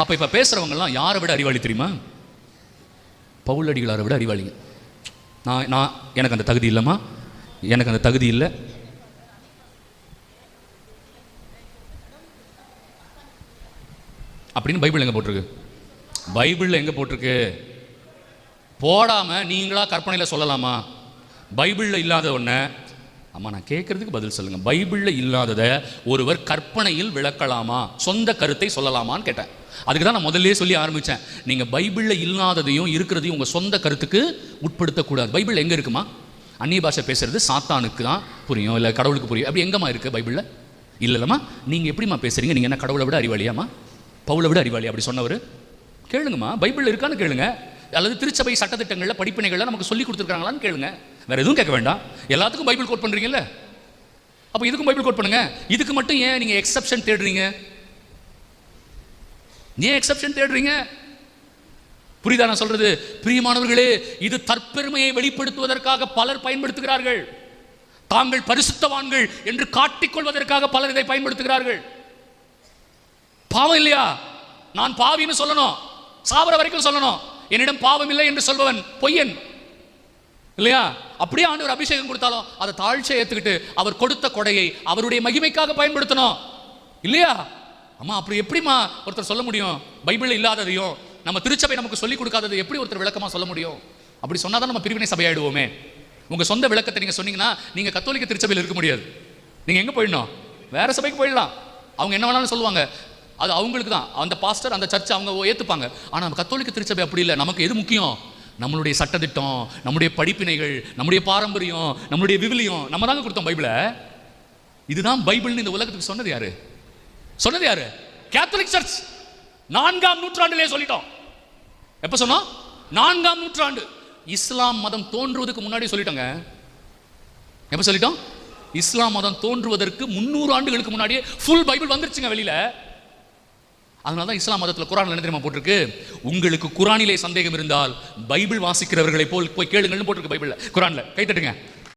அப்போ இப்போ பேசுகிறவங்கலாம் யாரை விட அறிவாளி தெரியுமா? பவுலடிகளாரை விட அறிவாளிங்க நான் நான் எனக்கு அந்த தகுதி இல்லைம்மா. எனக்கு அந்த தகுதி இல்லை. அப்படின்னு பைபிள் எங்கே போட்டிருக்கு? பைபிளில் எங்கே போட்டிருக்கு? போடாமல் நீங்களா கற்பனையில் சொல்லலாமா? பைபிளில் இல்லாத ஒன்று அம்மா நான் கேட்குறதுக்கு பதில் சொல்லுங்கள் பைபிளில் இல்லாததை ஒருவர் கற்பனையில் விளக்கலாமா? சொந்த கருத்தை சொல்லலாமான்னு கேட்டேன். அதுக்கு தான் நான் முதல்லே சொல்லி ஆரம்பித்தேன் நீங்கள் பைபிளில் இல்லாததையும் இருக்கிறதையும் உங்கள் சொந்த கருத்துக்கு உட்படுத்தக்கூடாது. பைபிள் எங்கே இருக்குமா? அந்நிய பாஷை பேசுறது சாத்தானுக்கு தான் புரியும் இல்லை கடவுளுக்கு புரியும். அப்படி எங்கம்மா இருக்குது பைபிளில்? இல்லைல்லம்மா நீங்கள் எப்படிம்மா பேசுகிறீங்க நீங்கள் என்ன கடவுளை விட அறிவாளியாம்மா? பவுலை விட அறிவாளி அப்படி சொன்னவர். கேளுங்கம்மா. பைபிளில் இருக்கான்னு கேளுங்க. அல்லது திருச்சபை சட்டத்திட்டங்களில் படிப்பினைகளில் நமக்கு சொல்லி கொடுத்துருக்காங்களான்னு கேளுங்க. வேறு எதுவும் கேட்க வேண்டாம். எல்லாத்துக்கும் பைபிள் கோட் பண்ணுறீங்கல்ல அப்போ இதுக்கும் பைபிள் கோட் பண்ணுங்க. இதுக்கு மட்டும் ஏன் நீங்கள் எக்ஸப்ஷன் தேடுறீங்க? ஏன் எக்ஸப்ஷன் தேடுறீங்க. புரியுதா நான் சொல்றது? பிரியமானவர்களே இது தற்பெருமையை வெளிப்படுத்துவதற்காக பலர் பயன்படுத்துகிறார்கள். தாங்கள் பரிசுத்தவான்கள் என்று காட்டிக்கொள்வதற்காக பலர் இதை பயன்படுத்துகிறார்கள். பாவம் இல்லையா? நான் பாவின்னு சொல்லணும். சாவர வரைக்கும் சொல்லணும். என்னிடம் பாவம் இல்லை என்று சொல்பவன் பொய்யன். இல்லையா? அப்படியே ஆண்டவர் அபிஷேகம் கொடுத்தாலும் அதை தாழ்ச்சியை ஏற்றுக்கிட்டு அவர் கொடுத்த கொடையை அவருடைய மகிமைக்காக பயன்படுத்தணும். இல்லையா? அம்மா அப்படி எப்படிம்மா ஒருத்தர் சொல்ல முடியும்? பைபிள் இல்லாததையும் நம்ம திருச்சபை நமக்கு சொல்லி கொடுக்காதது எப்படி ஒருத்தர் விளக்கமாக சொல்ல முடியும்? அப்படி சொன்னால் தான் நம்ம பிரிவினை சபையாயிடுவோமே. உங்கள் சொந்த விளக்கத்தை நீங்கள் சொன்னீங்கன்னா நீங்கள் கத்தோலிக்க திருச்சபையில் இருக்க முடியாது. நீங்கள் எங்கே போயிடணும்? வேறு சபைக்கு போயிடலாம். அவங்க என்ன வேணாலும் சொல்லுவாங்க. அது அவங்களுக்கு தான். அந்த பாஸ்டர் அந்த சர்ச் அவங்க ஏற்றுப்பாங்க ஆனால் நம்ம கத்தோலிக்க திருச்சபை அப்படி இல்லை. நமக்கு எது முக்கியம்? நம்மளுடைய சட்டத்திட்டம் நம்முடைய படிப்பினைகள் நம்முடைய பாரம்பரியம் நம்மளுடைய விவிலியம். நம்ம தாங்க கொடுத்தோம் பைபிளை. இதுதான் பைபிள்னு இந்த உலகத்துக்கு சொன்னது யாரு? சொன்னது யாரு? கேத்தலிக் சர்ச் நான்காம் நூற்றாண்டிலே சொல்லிட்டோம். எப்ப சொன்னோம்? நான்காம் நூற்றாண்டு. இஸ்லாம் மதம் தோன்றுவதற்கு முன்னாடி சொல்லிட்டோங்க. எப்ப சொல்லிட்டோம்? இஸ்லாம் மதம் தோன்றுவதற்கு முன்னூறு ஆண்டுகளுக்கு முன்னாடியே ஃபுல் பைபிள் வந்துருச்சுங்க வெளியில. அதனால தான் இஸ்லாம் மதத்தில் குரான் என்ன தெரியுமா போட்டிருக்கு? உங்களுக்கு குரானிலே சந்தேகம் இருந்தால் பைபிள் வாசிக்கிறவர்களை போல் போய் கேளுங்கள்னு போட்டிருக்கு பைபிளில் குரானில். கை தட்டுங்க.